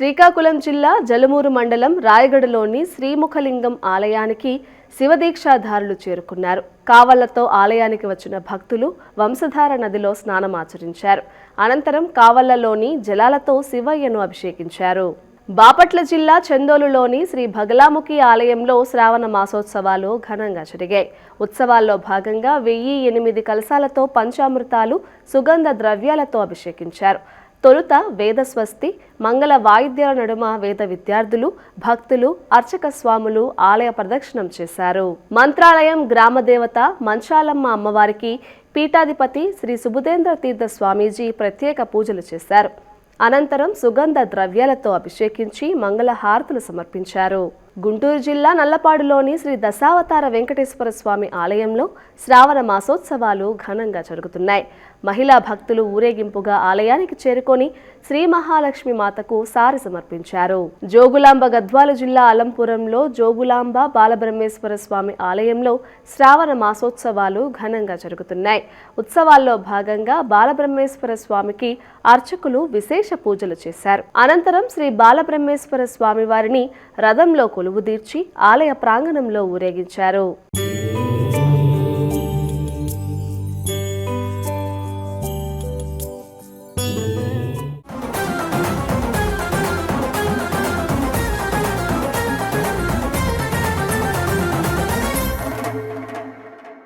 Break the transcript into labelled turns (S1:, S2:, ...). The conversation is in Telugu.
S1: శ్రీకాకుళం జిల్లా జలమూరు మండలం రాయగడలోని శ్రీముఖలింగం ఆలయానికి శివదీక్షాధారులు చేరుకున్నారు. కావళ్ళతో ఆలయానికి వచ్చిన భక్తులు వంశధార నదిలో స్నానమాచరించారు. అనంతరం కావళ్ళలోని జలాలతో శివయ్యను అభిషేకించారు. బాపట్ల జిల్లా చందోలులోని శ్రీ భగలాముఖి ఆలయంలో శ్రావణ మాసోత్సవాలు ఘనంగా జరిగాయి. ఉత్సవాల్లో భాగంగా వెయ్యి ఎనిమిది కలశాలతో పంచామృతాలు సుగంధ ద్రవ్యాలతో అభిషేకించారు. తొలుత వేద స్వస్తి మంగళ వాయిద్యాల నడుమ వేద విద్యార్థులు భక్తులు అర్చక స్వాములు ఆలయ ప్రదక్షిణం చేశారు. మంత్రాలయం గ్రామదేవత మంచాలమ్మ అమ్మవారికి పీఠాధిపతి శ్రీ సుబుధేంద్ర తీర్థ స్వామీజీ ప్రత్యేక పూజలు చేశారు. అనంతరం సుగంధ ద్రవ్యాలతో అభిషేకించి మంగళ హారతులు సమర్పించారు. గుంటూరు జిల్లా నల్లపాడులోని శ్రీ దశావతార వెంకటేశ్వర స్వామి ఆలయంలో శ్రావణ మాసోత్సవాలు ఘనంగా జరుగుతున్నాయి. మహిళా భక్తులు ఊరేగింపుగా ఆలయానికి చేరుకొని శ్రీ మహాలక్ష్మి మాతకు సారి సమర్పించారు. జోగులాంబ గద్వాల జిల్లా అలంపురంలో జోగులాంబ బాలబ్రహ్మేశ్వర స్వామి ఆలయంలో శ్రావణ మాసోత్సవాలు ఘనంగా జరుగుతున్నాయి. ఉత్సవాల్లో భాగంగా బాలబ్రహ్మేశ్వర స్వామికి అర్చకులు విశేష పూజలు చేశారు. అనంతరం శ్రీ బాలబ్రహ్మేశ్వర స్వామి వారిని రథంలో కొలువుదీర్చి ఆలయ ప్రాంగణంలో ఊరేగించారు.